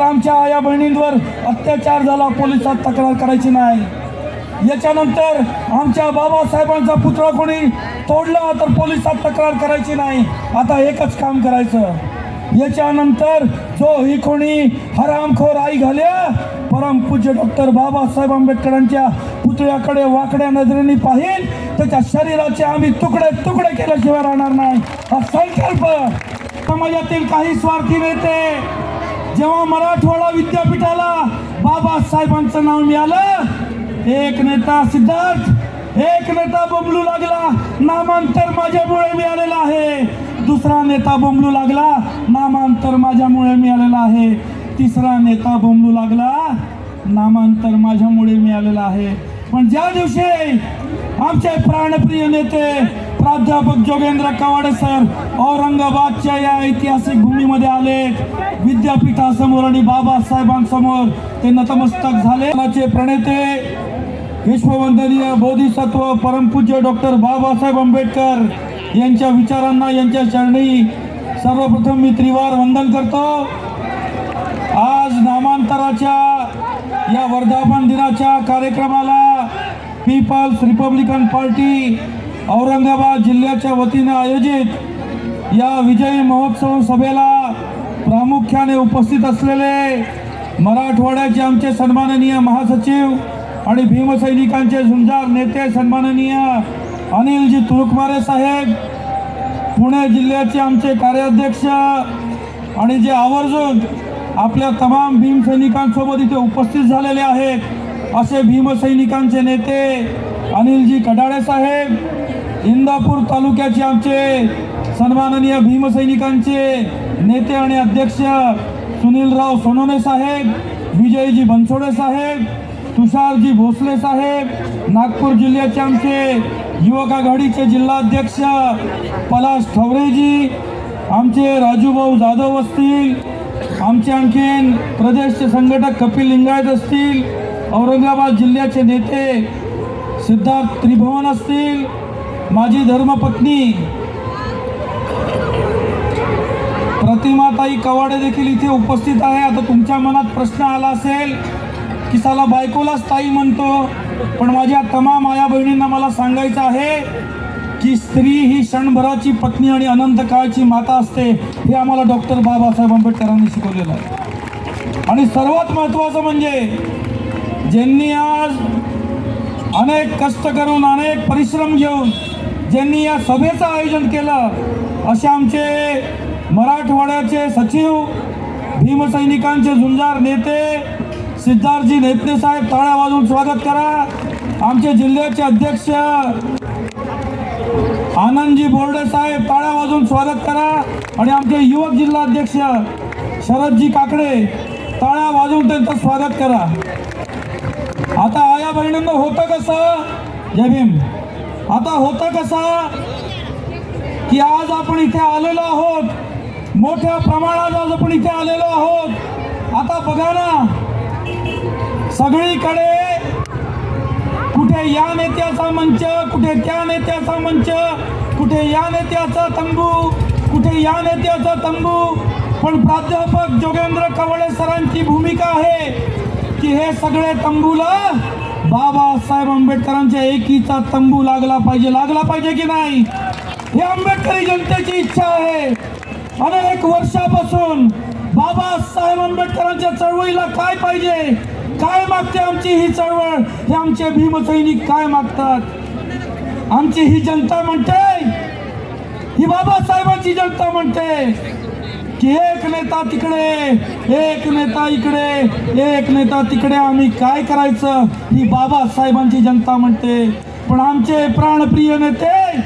आमच्या आया बहिणींवर अत्याचार झाला पोलिसात तक्रार करायची नाही. याच्यानंतर आमच्या बाबासाहेबांचा पुतळा कोणी तोडला तर पोलिसात तक्रार करायची नाही. आता एकच काम करायचं. याच्यानंतर जो ही कोणी हरामखोर आई घाल्या परमपूज्य डॉक्टर बाबासाहेब आंबेडकरांच्या पुतळ्याकडे वाकड्या नजरेने पाहिल त्याच्या शरीराचे आम्ही तुकडे तुकडे केल्याशिवाय राहणार नाही. हा संकल्प समाजातील काही स्वार्थी नेते जेव्हा मराठवाडा विद्यापीठाला बाबासाहेबांचं नाव मिळालं एक नेता सिद्धार्थ एक नेता बोंबलू लागला नामांतर माझ्यामुळे मिळालेलं आहे. दुसरा नेता बोंबलू लागला नामांतर माझ्यामुळे मिळालेलं आहे. तिसरा नेता बोंबलू लागला नामांतर माझ्यामुळे मिळालेलं आहे. पण ज्या दिवशी आमचे प्राणप्रिय नेते प्राध्यापक जोगेंद्र कवाडे सर औरंगाबादच्या या ऐतिहासिक भूमीमध्ये आले. विद्यापीठासमोर आणि बाबासाहेबांसमोर ते नतमस्तक झाले. प्रणेते विश्ववंदनीय बोधिसत्व परमपूज्य डॉक्टर बाबासाहेब आंबेडकर यांच्या विचारांना यांच्या चरणी सर्वप्रथम मी त्रिवार वंदन करतो. आज नामांतराच्या या वर्धापन दिनाच्या कार्यक्रमाला पीपल्स रिपब्लिकन पार्टी औरंगाबाद जिल्ह्याच्या वतीनं आयोजित या विजयी महोत्सव सभेला प्रामुख्याने उपस्थित असलेले मराठवाड्याचे आमचे सन्माननीय महासचिव आणि भीमसैनिकांचे झुंजार नेते सन्माननीय अनिलजी तुरुकमारे साहेब पुणे जिल्ह्याचे आमचे कार्याध्यक्ष आणि जे आवर्जून आपल्या तमाम भीमसैनिकांसोबत इथे उपस्थित झालेले आहेत असे भीमसैनिकांचे नेते अनिलजी कडाळे साहेब इंदापूर तालुक्याचे आमचे सन्माननीय भीमसैनिकांचे नेते आणि अध्यक्ष सुनीलराव सोनोने साहेब विजयजी बनसोडे साहेब तुषारजी भोसले साहेब नागपूर जिल्ह्याचे आमचे युवक आघाडीचे जिल्हाध्यक्ष पलाश ठवरेजी आमचे राजूभाऊ जाधव असतील आमचे आणखीन प्रदेशचे संघटक कपिल लिंगायत असतील औरंगाबाद जिल्ह्याचे नेते सिद्धार्थ त्रिभुवन असतील माझी धर्मपत्नी प्रतिमाताई कवाडे देखील इथे उपस्थित आहे. आता तुमच्या मनात प्रश्न आला असेल की साला बायकोलाच ताई म्हणतो पण माझ्या तमाम माया बहिणींना मला सांगायचं आहे की स्त्री ही क्षणभराची पत्नी आणि अनंत काळची माता असते हे आम्हाला डॉक्टर बाबासाहेब आंबेडकरांनी शिकवलेलं आहे. आणि सर्वात महत्त्वाचं म्हणजे ज्यांनी आज अनेक कष्ट करून अनेक परिश्रम घेऊन ज्यांनी या सभेचं आयोजन केलं असे आमचे मराठवाड्याचे सचिव भीमसैनिकांचे झुंजार नेते सिद्धार्थजी नेतने साहेब टाळ्या वाजवून स्वागत करा. आमचे जिल्ह्याचे अध्यक्ष आनंदजी बोर्डे साहेब टाळ्या वाजवून स्वागत करा. आणि आमचे युवक जिल्हा अध्यक्ष शरदजी काकडे टाळ्या वाजवून त्यांचं स्वागत करा. आता आया बहिणींना होतं कसं? जय भीम. आता होतं कसं? की आज आपण इथे आलेलो आहोत. मोठ्या प्रमाणात आज आपण इथे आलेलो आहोत. आता बघा ना सगळीकडे कुठे या नेत्याचा मंच कुठे त्या नेत्याचा मंच कुठे या नेत्याचा तंबू कुठे या नेत्याचा तंबू. पण प्राध्यापक जोगेंद्र कवळे सरांची भूमिका आहे. की हे सगळे तंबूला बाबासाहेब आंबेडकरांच्या एकीचा तंबू लागला पाहिजे. लागला पाहिजे की नाही? हे आंबेडकरी जनतेची इच्छा आहे. अनेक वर्षापासून बाबासाहेब आंबेडकरांच्या चळवळीला काय पाहिजे? काय मागते आमची ही चळवळ? हे आमचे भीमसैनिक काय मागतात? आमची ही जनता म्हणते ही बाबासाहेबांची जनता म्हणते. एक नेता तिकडे एक नेता इकडे एक नेता तिकडे. आम्ही काय करायचं? ही बाबासाहेबांची जनता म्हणते. पण आमचे प्राणप्रिय नेते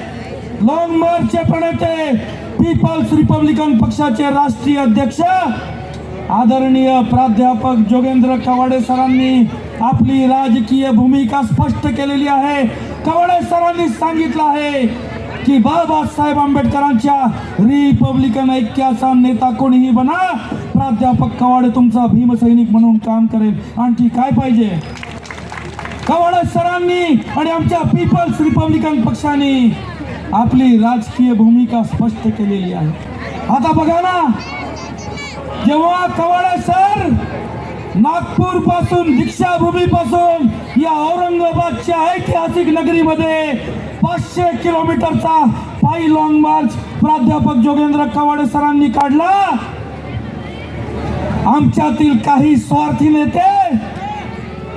लॉंग मार्चचे प्रणेते पीपल्स रिपब्लिकन पक्षाचे राष्ट्रीय अध्यक्ष आदरणीय प्राध्यापक जोगेंद्र कवाडे सरांनी आपली राजकीय भूमिका स्पष्ट केलेली आहे. कवाडे सरांनी सांगितलं आहे की बाबासाहेब आंबेडकरांच्या रिपब्लिकन ऐक्याचा नेता कोणीही बना. प्राध्यापक कवाडे तुमचा भीमसैनिक म्हणून काम करेल. आणखी काय पाहिजे? कवाडे सरांनी आणि आमच्या पीपल्स रिपब्लिकन पक्षाने आपली राजकीय भूमिका स्पष्ट केलेली आहे. आता बघा ना जेव्हा कवाडे सर नागपूरपासून दीक्षाभूमी पासून या औरंगाबादच्या ऐतिहासिक नगरीमध्ये पाचशे किलोमीटरचा पायी लॉंग मार्च प्राध्यापक जोगेंद्र कवाडे सरांनी काढला. आमच्यातील काही स्वार्थी नेते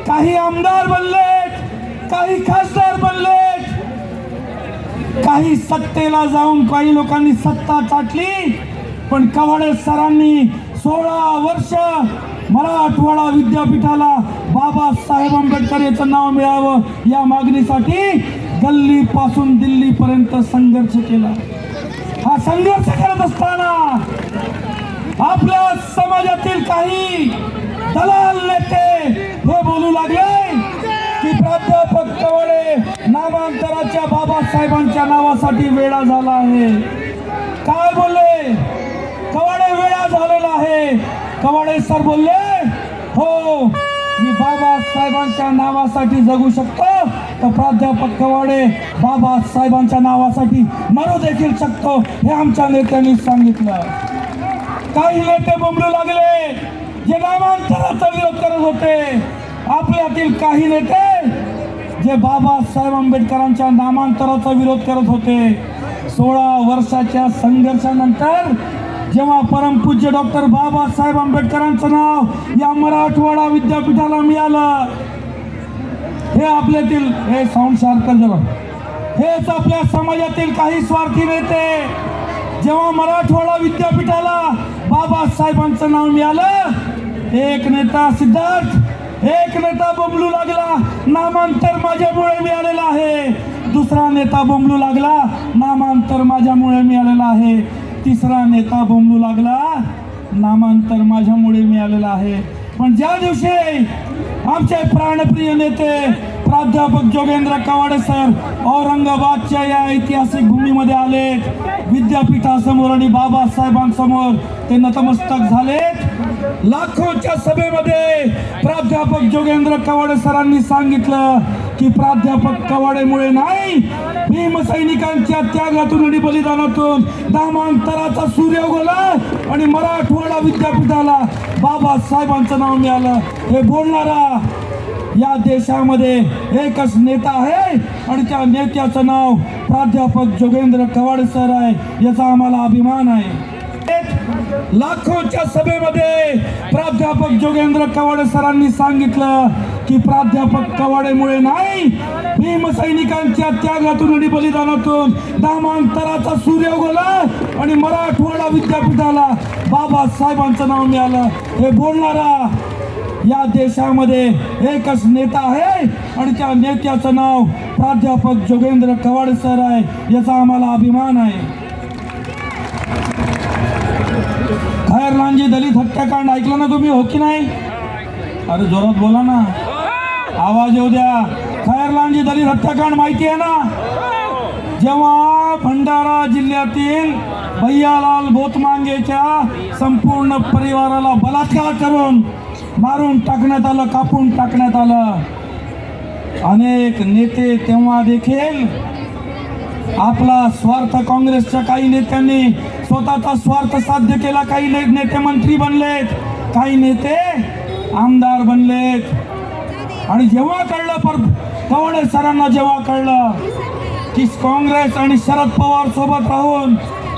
काही आमदार बनले काही खासदार बनले काही सत्तेला जाऊन काही लोकांनी सत्ता चाटली पण कवाडे सरांनी सोळा वर्ष मराठवाडा विद्यापीठाला बाबासाहेब आंबेडकर याचं नाव मिळावं या मागणीसाठी गल्लीपासून दिल्लीपर्यंत संघर्ष केला. हा संघर्ष करत असताना आपल्या समाजातील काही दलाल नेते हे बोलू लागले की प्राध्यापक कवळे नामांतराच्या बाबासाहेबांच्या नावासाठी वेळा झाला आहे. काय बोलले? कवाडे वेळा झालेला आहे. कवाडे सर बोलले हो मी बाबासाहेबांच्या नावासाठी जगू शकतो. तर प्राध्यापक कवाडे बाबासाहेबांच्या नावासाठी मरू देखील शकतो हे आमच्या नेत्यांनी सांगितलं. काही नेते बोंबलू लागले. जे नामांतराचा विरोध करत होते. आपल्यातील काही नेते जे बाबासाहेब आंबेडकरांच्या नामांतराचा विरोध करत होते. सोळा वर्षाच्या संघर्षानंतर जेव्हा परमपूज्य डॉक्टर बाबासाहेब आंबेडकरांचं नाव या मराठवाडा विद्यापीठाला मिळालं हे आपल्यातील हे साऊंड शार्प जरा. हेच आपल्या समाजातील काही स्वार्थी नेते. जेव्हा मराठवाडा विद्यापीठाला बाबासाहेबांचं नाव मिळालं एक नेता सिद्धार्थ एक नेता बोंबलू लागला नामांतर माझ्यामुळे मिळालेलं आहे. दुसरा नेता बोंबलू लागला नामांतर माझ्यामुळे मिळालेलं आहे. तिसरा नेता बोंबलू लागला नामांतर माझ्यामुळे मिळालेलं आहे. पण ज्या दिवशी आमचे प्राणप्रिय नेते प्राध्यापक जोगेंद्र कवाडे सर औरंगाबादच्या या ऐतिहासिक भूमीमध्ये आले विद्यापीठासमोर आणि बाबासाहेबांसमोर ते नतमस्तक झाले. लाखोच्या सभेमध्ये प्राध्यापक जोगेंद्र कवाडे सरांनी सांगितलं की प्राध्यापक कवाडेमुळे नाही भीमसैनिकांच्या त्यागातून आणि बलिदानातून नामांतराचा सूर्य उगवला आणि मराठवाडा विद्यापीठाला बाबासाहेबांचं नाव मिळालं. हे बोलणारा या देशामध्ये एकच नेता आहे आणि त्या नेत्याचं नाव प्राध्यापक जोगेंद्र कवाडे सर आहे याचा आम्हाला अभिमान आहे. लाखोच्या सभेमध्ये प्राध्यापक जोगेंद्र कवाडे सरांनी सांगितलं की प्राध्यापक कवाडेमुळे नाही भीमसैनिकांच्या त्यागातून आणि बलिदानातून नामांतराचा सूर्य उगवला आणि मराठवाडा विद्यापीठाला बाबासाहेबांचं नाव मिळालं. हे बोलणारा या देशामध्ये एकच नेता आहे आणि त्या नेत्याचं नाव प्राध्यापक जोगेंद्र कवाडे सर आहे याचा आम्हाला अभिमान आहे. खैरलांजी दलित हत्याकांड ऐकलं ना तुम्ही? हो की नाही? अरे जोरात बोला ना. आवाज येऊ द्या. खैरलांजी दलित हत्याकांड माहिती आहे ना? जेव्हा भंडारा जिल्ह्यातील भैयालाल भोतमांगेच्या संपूर्ण परिवाराला बलात्कार करून मारून टाकण्यात आलं कापून टाकण्यात आलं. अनेक नेते तेव्हा देखील आपला स्वार्थ काँग्रेसच्या काही नेत्यांनी स्वतःचा स्वार्थ साध्य केला. काही नेते मंत्री बनलेत काही नेते आमदार बनलेत. आणि जेव्हा कळलं पर कवडे सरांना जेव्हा कळलं की काँग्रेस आणि शरद पवार सोबत राहून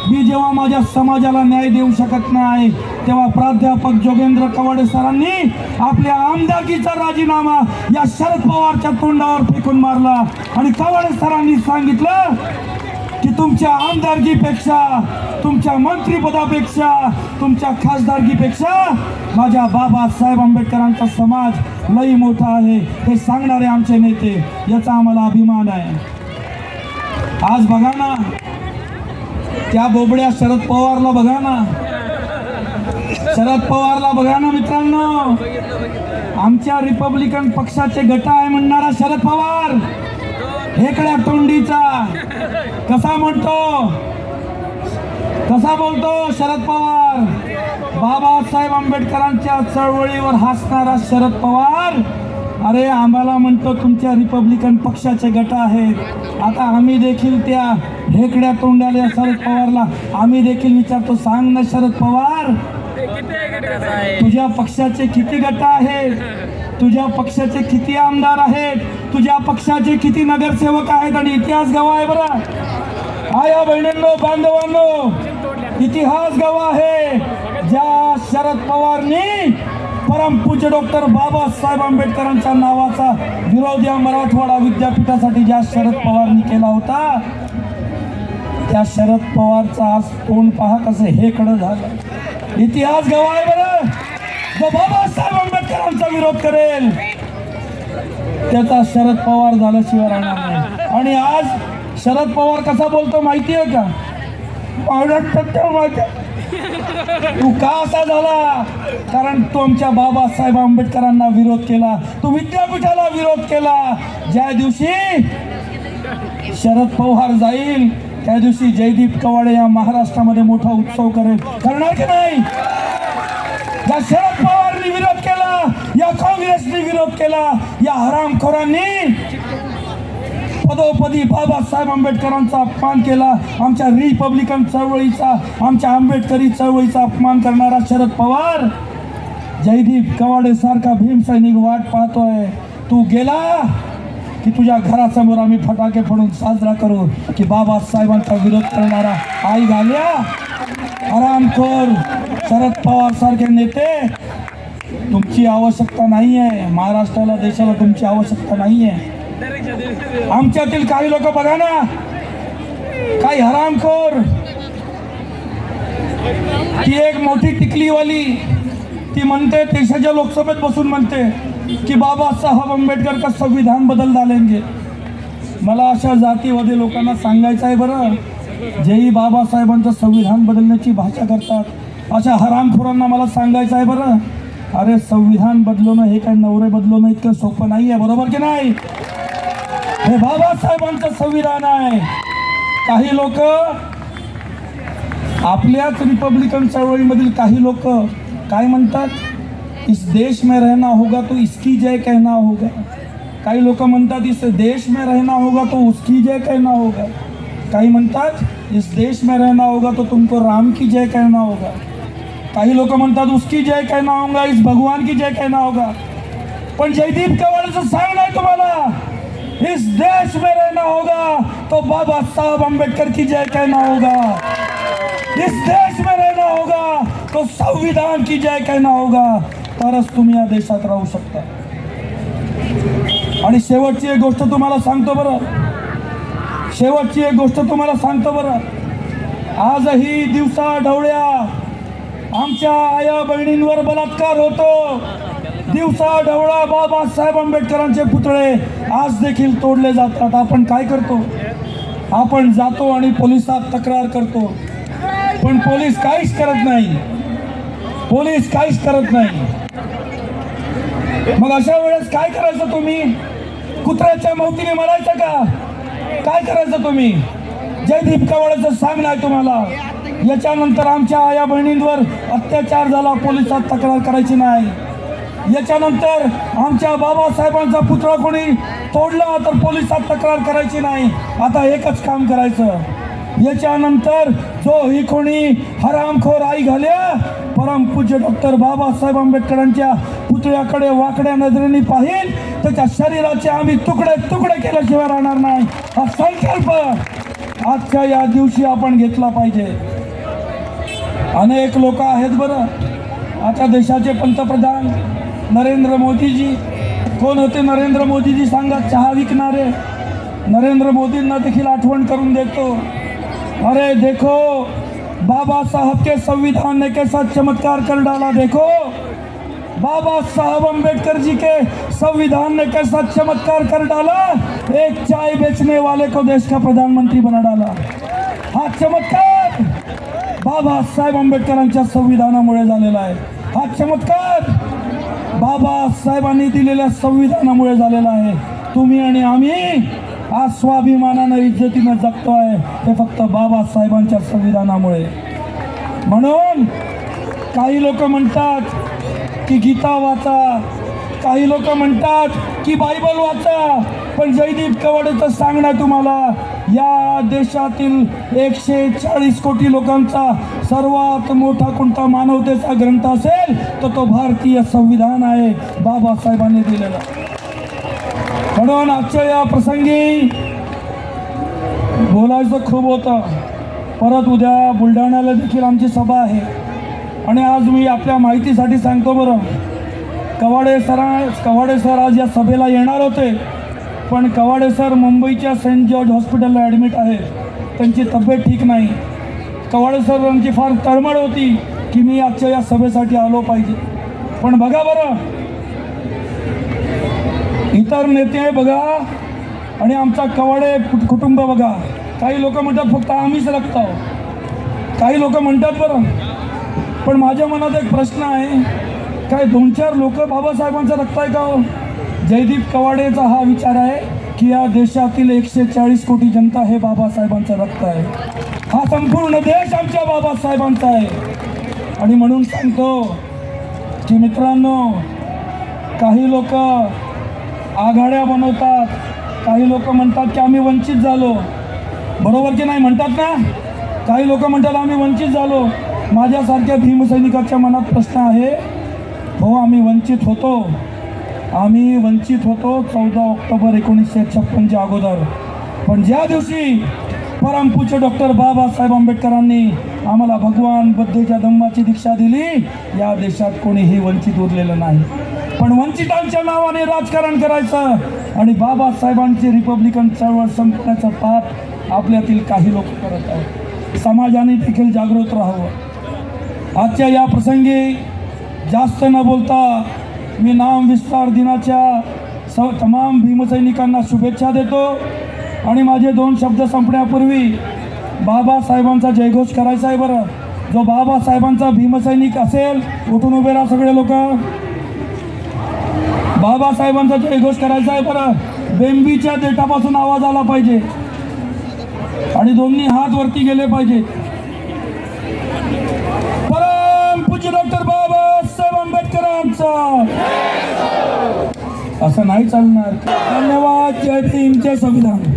मी जेव्हा माझ्या समाजाला न्याय देऊ शकत नाही तेव्हा प्राध्यापक जोगेंद्र कवाडे सरांनी आपल्या आमदारकीचा राजीनामा या शरद पवारच्या तोंडावर फेकून मारला. आणि कवाडे सरांनी सांगितलं की तुमच्या आमदारकीपेक्षा तुमच्या मंत्रिपदापेक्षा तुमच्या खासदारकीपेक्षा माझ्या बाबासाहेब आंबेडकरांचा समाज लई मोठा आहे. हे सांगणारे आमचे नेते याचा आम्हाला अभिमान आहे. आज बघा ना त्या बोबड्या शरद पवारला बघा ना. शरद पवारला बघा ना मित्रांनो. आमच्या रिपब्लिकन पक्षाचे गट आहे म्हणणारा शरद पवार. हेकड्या तोंडीचा. कसा म्हणतो? कसा बोलतो शरद पवार? बाबासाहेब आंबेडकरांच्या चळवळीवर हसणारा शरद पवार. अरे आम्हाला म्हणतो तुमच्या रिपब्लिकन पक्षाचे गट आहेत. आता आम्ही देखील त्या ढेकड्या तोंडाल्या शरद पवारला आम्ही देखील विचारतो सांग ना शरद पवार तुझ्या पक्षाचे किती गट आहेत? तुझ्या पक्षाचे किती आमदार आहेत? तुझ्या पक्षाचे किती नगरसेवक आहेत? आणि इतिहास गवा आहे बरा. आया बहिणींनो बांधवांनो इतिहास गवा आहे. ज्या शरद पवारनी परमपूज्य डॉक्टर बाबासाहेब आंबेडकरांच्या नावाचा विरोध या मराठवाडा विद्यापीठासाठी ज्या शरद पवारनी केला होता त्या शरद पवारचा आज तोंड पहा कसं हे कडं झालं. इतिहास गवाय बरं. जो बाबासाहेब आंबेडकरांचा विरोध करेल त्याचा शरद पवार झाल्याशिवाय राहणार नाही. आणि आज शरद पवार कसा बोलतो माहिती आहे का माहिती आहे. तू का असा झाला? कारण तुमच्या आमच्या बाबासाहेब आंबेडकरांना विरोध केला. तू विद्यापीठाला विरोध केला. ज्या दिवशी शरद पवार जाईल त्या दिवशी जयदीप कवाडे या महाराष्ट्रामध्ये मोठा उत्सव करेल. करणार की नाही? ज्या शरद पवारनी विरोध केला या काँग्रेसनी विरोध केला या हरामखोरांनी पदोपदी बाबासाहेब आंबेडकरांचा अपमान केला. आमच्या रिपब्लिकन चळवळीचा आमच्या आंबेडकरी चळवळीचा अपमान करणारा शरद पवार जयदीप कवाडे सारखा भीमसैनिक वाट पाहतोय. तू गेला की तुझ्या घरासमोर आम्ही फटाके फोडून साजरा करू की बाबासाहेबांचा विरोध करणारा आई घाल्या? आरामखोर शरद पवार सारखे नेते. तुमची आवश्यकता नाही आहे महाराष्ट्राला देशाला तुमची आवश्यकता नाही आहे आमच्यातील काही लोक बघा ना. काही हरामखोर ती एक मोठी टिकलीवाली ती म्हणते देशाच्या लोकसभेत बसून म्हणते की बाबासाहेब आंबेडकर का संविधान बदल डालेंगे मला अशा जातीवादी लोकांना सांगायचं आहे बरं. जेही बाबासाहेबांचं संविधान बदलण्याची भाषा करतात. अशा हरामखोरांना मला सांगायचं आहे बरं. अरे संविधान बदलवणं हे काय नवरे बदलवणं इतकं सोपं नाही आहे बरोबर की नाही? हे बाबासाहेबांचं संविधान आहे. काही लोक आपल्याच रिपब्लिकन चळवळीमधील काही लोक काय म्हणतात? इस देश में रहना होगा तो इसकी जय कहना होगा. काही लोक म्हणतात इस देश में रहना होगा तो उसकी जय कहना होगा. काही म्हणतात इस देश में रहना होगा तो तुमको राम की जय कहना होगा. काही लोक म्हणतात उसकी जय कहना होगा इस भगवान की जय कहना होगा. पण जयदीप कवाडचं सांग नाही तुम्हाला. इस देश में रहना होगा तो बाबा साहब अंबेडकर की जय कहना होगा। इस देश में रहना होगा तो संविधान की जय कहना होगा। तरच तुम्ही या देशात राहू शकता। आणि शेवटची एक गोष्ट तुम्हाला सांगतो बरं। शेवटची एक गोष्ट तुम्हाला सांगतो बरं। आजही दिवसा ढवळ्या आमच्या आया बहिणींवर बलात्कार होतो। दिवसा ढवळा बाबासाहेब आंबेडकरांचे पुतळे आज देखील तोडले जातात. आपण काय करतो? आपण जातो आणि पोलिसात तक्रार करतो. पण पोलीस काहीच करत नाही. पोलीस काहीच करत नाही. मग अशा वेळेस काय करायचं तुम्ही? कुत्र्याच्या मौतीने मरायचं का? काय करायचं तुम्ही? जयदीप कवाड्याचं सांग नाही तुम्हाला. याच्यानंतर आमच्या आया बहिणींवर अत्याचार झाला पोलिसात तक्रार करायची नाही. याच्यानंतर आमच्या बाबासाहेबांचा पुतळा कोणी तोडला तर पोलिसात तक्रार करायची नाही. आता एकच काम करायचं. याच्यानंतर जो ही कोणी हरामखोर आई घाल्या परमपूज्य डॉक्टर बाबासाहेब आंबेडकरांच्या पुतळ्याकडे वाकड्या नजरेने पाहिल त्याच्या शरीराचे आम्ही तुकडे तुकडे केल्याशिवाय राहणार नाही. हा संकल्प आजच्या या दिवशी आपण घेतला पाहिजे. अनेक लोक आहेत बरं. आता देशाचे पंतप्रधान नरेंद्र मोदीजी. कोण होते नरेंद्र मोदीजी सांगा चहा विकणारे. नरेंद्र मोदींना देखील आठवण करून देतो. अरे देखो बाबा साहब के संविधान ने कैसा चमत्कार कर डाला देखो. बाबा साहब अम्बेडकर जी के संविधान ने कैसा चमत्कार कर डाला. एक चाय बेचने वाले को देश का प्रधानमंत्री बना डाला. हा चमत्कार बाबासाहेब आंबेडकरांच्या संविधानामुळे झालेला आहे. हा चमत्कार बाबासाहेबांनी दिलेल्या संविधानामुळे झालेला आहे. तुम्ही आणि आम्ही आज स्वाभिमानानं इज्जतीनं जगतो आहे हे फक्त बाबासाहेबांच्या संविधानामुळे. म्हणून काही लोक म्हणतात की गीता वाचा. काही लोक म्हणतात की बायबल वाचा. पण जयदीप कवाडेचं सांगणं तुम्हाला. या देशातील एकशे चाळीस कोटी लोकांचा सर्वात मोठा कोणता मानवतेचा ग्रंथ असेल तर तो भारतीय संविधान आहे बाबासाहेबांनी दिलेला. म्हणून आजच्या या प्रसंगी बोलायचं खूप होतं. परत उद्या बुलढाण्याला देखील आमची सभा आहे. आणि आज मी आपल्या माहितीसाठी सांगतो बरं. कवाडे सरा कवाडे सर आज या सभेला येणार होते. पण कवाडे सर मुंबईच्या सेंट जॉर्ज हॉस्पिटलला ॲडमिट आहेत. त्यांची तब्येत ठीक नाही. कवाडे सरांची फार तळमळ होती की मी आजच्या या सभेसाठी आलो पाहिजे. पण बघा बरं. इतर नेते बघा आणि आमचा कवाडे कुट- कुटुंब बघा. काही लोक म्हणतात फक्त आम्हीच लागतो आहोत काही लोक म्हणतात बरं. पण माझ्या मनात एक प्रश्न आहे. काय दोन चार लोक बाबासाहेबांचं रक्त आहे का हो? जयदीप कवाडेचा हा विचार आहे की या देशातील एकशे चाळीस कोटी जनता हे बाबासाहेबांचं रक्त आहे. हा संपूर्ण देश आमच्या बाबासाहेबांचा आहे. आणि म्हणून सांगतो की मित्रांनो काही लोक आघाड्या बनवतात. काही लोक म्हणतात की आम्ही वंचित झालो. बरोबर की नाही? म्हणतात ना? काही लोक म्हणतात आम्ही वंचित झालो. माझ्यासारख्या भीमसैनिकाच्या मनात प्रश्न आहे हो आम्ही वंचित होतो. आम्ही वंचित होतो चौदा ऑक्टोबर एकोणीसशे छप्पनच्या अगोदर. पण ज्या दिवशी परमपूज्य डॉक्टर बाबासाहेब आंबेडकरांनी आम्हाला भगवान बुद्धेच्या धम्माची दीक्षा दिली या देशात कोणीही वंचित उरलेलं नाही. पण वंचितांच्या नावाने राजकारण करायचं आणि बाबासाहेबांची रिपब्लिकन चळवळ संपण्याचं पाप आपल्यातील काही लोक करत आहेत. समाजाने देखील जागृत राहावं. आजच्या या प्रसंगी जास्त न बोलता मी नाम विस्तार दिनाच्या स तमाम भीमसैनिकांना शुभेच्छा देतो. आणि माझे दोन शब्द संपण्यापूर्वी बाबासाहेबांचा जयघोष करायचा आहे बरं. जो बाबासाहेबांचा भीमसैनिक असेल उठून उभे राहा सगळे लोक. बाबासाहेबांचा जयघोष करायचा आहे बरं. बेंबीच्या देठापासून आवाज आला पाहिजे. आणि दोन्ही हात वरती गेले पाहिजे परम पूज्य डॉक्टर बाबासाहेब आंबेडकरांचा असं नाही चालणार. धन्यवाद. जय भीमचे संविधान.